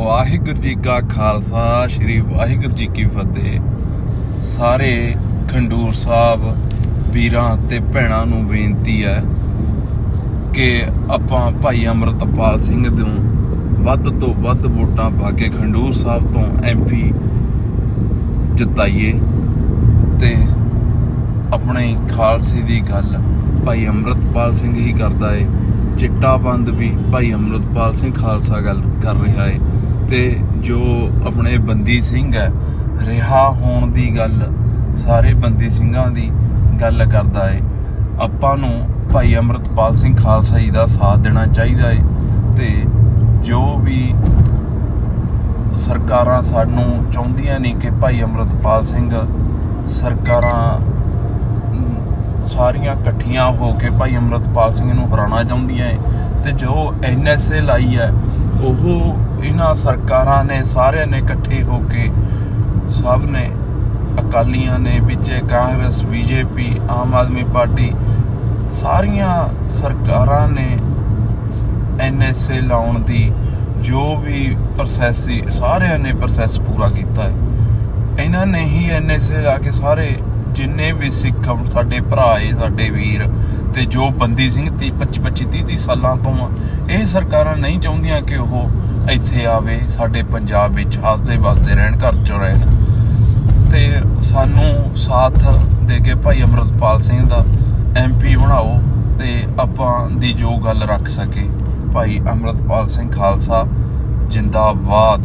ਵਾਹਿਗੁਰੂ ਜੀ ਕਾ ਖਾਲਸਾ, ਸ੍ਰੀ ਵਾਹਿਗੁਰੂ ਜੀ ਕੀ ਫਤਿਹ। ਸਾਰੇ ਖੰਡੂਰ ਸਾਹਿਬ ਵੀਰਾਂ ਤੇ ਭੈਣਾਂ ਨੂੰ ਬੇਨਤੀ ਹੈ ਕਿ ਆਪਾਂ ਭਾਈ ਅਮਰਤਪਾਲ ਸਿੰਘ ਨੂੰ ਵੱਧ ਤੋਂ ਵੱਧ ਵੋਟਾਂ ਪਾ ਕੇ ਖੰਡੂਰ ਸਾਹਿਬ ਤੋਂ ਐਮਪੀ ਜਿਤਾਈਏ ਤੇ ਆਪਣੇ ਖਾਲਸੇ ਦੀ ਗੱਲ ਭਾਈ ਅਮਰਤਪਾਲ ਸਿੰਘ ਹੀ ਕਰਦਾ ਏ। ਚਿੱਟਾ ਬੰਦ ਵੀ ਭਾਈ ਅਮਰਤਪਾਲ ਸਿੰਘ ਖਾਲਸਾ ਗੱਲ ਕਰ ਰਿਹਾ ਏ। ਤੇ ਜੋ ਆਪਣੇ ਬੰਦੀ ਸਿੰਘ ਹੈ, ਰਿਹਾ ਹੋਣ ਦੀ ਗੱਲ, ਸਾਰੇ ਬੰਦੀ ਸਿੰਘਾਂ ਦੀ ਗੱਲ ਕਰਦਾ ਏ। ਆਪਾਂ ਨੂੰ ਭਾਈ ਅਮਰਤਪਾਲ ਸਿੰਘ ਖਾਲਸਾ ਜੀ ਦਾ ਸਾਥ ਦੇਣਾ ਚਾਹੀਦਾ ਏ ਤੇ ਜੋ ਵੀ ਸਰਕਾਰਾਂ ਸਾਨੂੰ ਚਾਹੁੰਦੀਆਂ ਨੇ ਕਿ ਭਾਈ ਅਮਰਤਪਾਲ ਸਿੰਘ ਸਰਕਾਰਾਂ ਸਾਰੀਆਂ ਇਕੱਠੀਆਂ ਹੋ ਕੇ ਭਾਈ ਅਮਰਤਪਾਲ ਸਿੰਘ ਨੂੰ ਹਰਾਉਣਾ ਚਾਹੁੰਦੀਆਂ ਏ ਤੇ ਜੋ ਐਨਐਸਏ ਲਾਈ ਹੈ ਉਹ ਇਹਨਾਂ ਸਰਕਾਰਾਂ ਨੇ ਸਾਰਿਆਂ ਨੇ ਇਕੱਠੇ ਹੋ ਕੇ ਸਭ ਨੇ ਅਕਾਲੀਆਂ ਨੇ ਵਿੱਚ ਕਾਂਗਰਸ, ਬੀਜੇਪੀ, ਆਮ ਆਦਮੀ ਪਾਰਟੀ ਸਾਰੀਆਂ ਸਰਕਾਰਾਂ ਨੇ ਐਨਐਸਏ ਲਾਉਣ ਦੀ ਜੋ ਵੀ ਪ੍ਰੋਸੈਸ ਸੀ, ਸਾਰਿਆਂ ਨੇ ਪ੍ਰੋਸੈਸ ਪੂਰਾ ਕੀਤਾ ਹੈ। ਇਹਨਾਂ ਨੇ ਹੀ ਐਨਐਸਏ ਲਾ ਕੇ ਸਾਰੇ ਜਿੰਨੇ ਵੀ ਸਿੱਖ ਸਾਡੇ ਭਰਾ ਏ ਸਾਡੇ ਵੀਰ ਤੇ ਜੋ ਬੰਦੀ ਸਿੰਘ 30 25 25 30 30 ਸਾਲਾਂ ਤੋਂ ਆ ਇਹ ਸਰਕਾਰਾਂ ਨਹੀਂ ਚਾਹੁੰਦੀਆਂ ਕਿ ਉਹ ਇੱਥੇ ਆਵੇ, ਸਾਡੇ ਪੰਜਾਬ ਵਿੱਚ ਹੱਸਦੇ ਵਸਦੇ ਰਹਿਣ, ਘਰ ਚ ਰਹਿਣ। ਤੇ ਸਾਨੂੰ ਸਾਥ ਦੇ ਕੇ ਭਾਈ ਅਮਰਤਪਾਲ ਸਿੰਘ ਦਾ ਐਮਪੀ ਬਣਾਓ ਤੇ ਆਪਾਂ ਦੀ ਜੋ ਗੱਲ ਰੱਖ ਸਕੇ। ਭਾਈ ਅਮਰਤਪਾਲ ਸਿੰਘ ਖਾਲਸਾ, ਜਿੰਦਾਬਾਦ।